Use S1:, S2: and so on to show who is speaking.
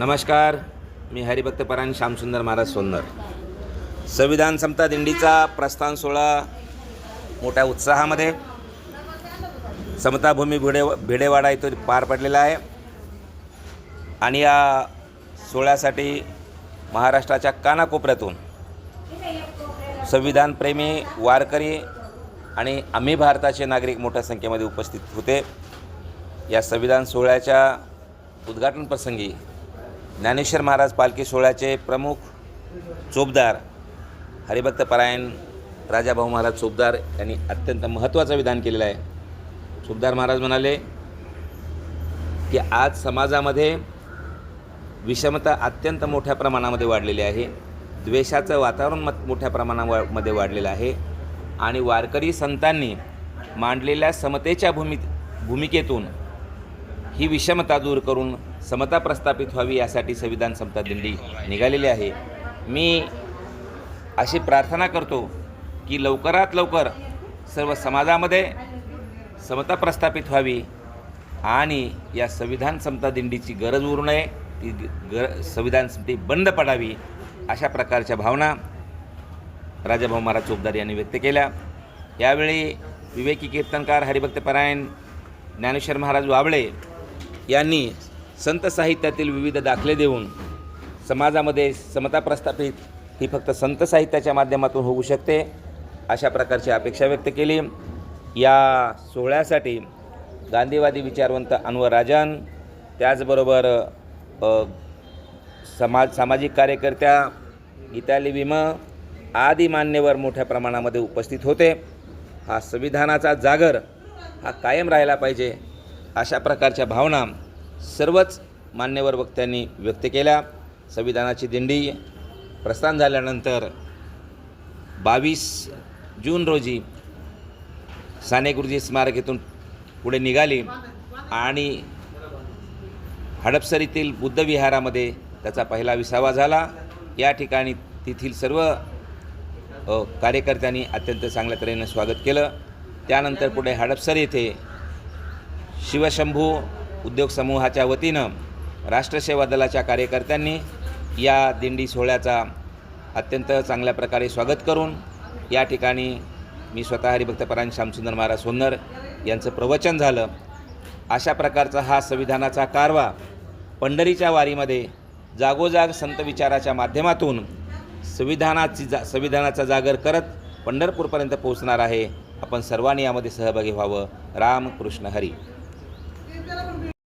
S1: नमस्कार मी हरिभक्त परायण श्यामसुंदर महाराज सोन्नर. संविधान समता दिंडीचा प्रस्थान सोहळा मोठ्या उत्साहामध्ये समताभूमी भिडे भिडेवाडा इथून पार पडलेला आहे. आणि या सोहळ्यासाठी महाराष्ट्राच्या कानाकोपऱ्यातून संविधानप्रेमी वारकरी आणि आम्ही भारताचे नागरिक मोठ्या संख्येमध्ये उपस्थित होते. या संविधान सोहळ्याच्या उद्घाटन प्रसंगी ज्ञानेश्वर महाराज पालखी सोहळ्याचे प्रमुख चोपदार हरिभक्त परायण राजाभाऊ महाराज चोपदार यांनी अत्यंत महत्त्वाचं विधान केलेलं आहे. चोपदार महाराज म्हणाले की आज समाजामध्ये विषमता अत्यंत मोठ्या प्रमाणामध्ये वाढलेली आहे. द्वेषाचं वातावरण मत मोठ्या प्रमाणामध्ये वाढलेलं आहे. आणि वारकरी संतांनी मांडलेल्या समतेच्या भूमी भूमिकेतून ही विषमता दूर करून समता प्रस्थापित व्हावी यासाठी संविधान समता दिंडी निघालेली आहे. मी अशी प्रार्थना करतो की लवकरात लवकर सर्व समाजामध्ये समता प्रस्थापित व्हावी आणि या संविधान समता दिंडीची गरज उरू नये ती गर संविधान समती बंद पडावी अशा प्रकारच्या भावना राजाभाऊ महाराज चोपदार यांनी व्यक्त केल्या. यावेळी विवेकी कीर्तनकार हरिभक्त परायण ज्ञानेश्वर महाराज वाबळे यांनी संत साहित्यातील विविध दाखले देऊन समाजामध्ये समता प्रस्थापित ही फक्त संत साहित्याच्या माध्यमातून होऊ शकते अशा प्रकारची अपेक्षा व्यक्त केली. या सोहळ्यासाठी गांधीवादी विचारवंत अनवर राजन त्याचबरोबर समाज सामाजिक कार्यकर्त्या गीताली विम आदी मान्यवर मोठ्या प्रमाणामध्ये उपस्थित होते. हा संविधानाचा जागर हा कायम राहिला पाहिजे अशा प्रकारच्या भावना सर्वच मान्यवर वक्त्यांनी व्यक्त केल्या. संविधानाची दिंडी प्रस्थान झाल्यानंतर बावीस जून रोजी साने गुरुजी स्मारक येथून पुढे निघाली आणि हडपसरीतील बुद्धविहारामध्ये त्याचा पहिला विसावा झाला. या ठिकाणी तेथील सर्व कार्यकर्त्यांनी अत्यंत चांगल्या तऱ्हेनं स्वागत केलं. त्यानंतर पुढे हडपसर येथे शिवशंभू उद्योग समूहाच्या वतीनं राष्ट्रसेवा दलाच्या कार्यकर्त्यांनी या दिंडी सोहळ्याचा अत्यंत चांगल्या प्रकारे स्वागत करून या ठिकाणी मी स्वतः हरिभक्तपरायण श्यामसुंदर महाराज सोन्नर यांचं प्रवचन झालं. अशा प्रकारचा हा संविधानाचा कारवा पंढरीच्या वारीमध्ये जागोजाग संत विचाराच्या माध्यमातून संविधानाची जा संविधानाचा जागर करत पंढरपूरपर्यंत पोहोचणार आहे. आपण सर्वांनी यामध्ये सहभागी व्हावं. राम कृष्ण हरी.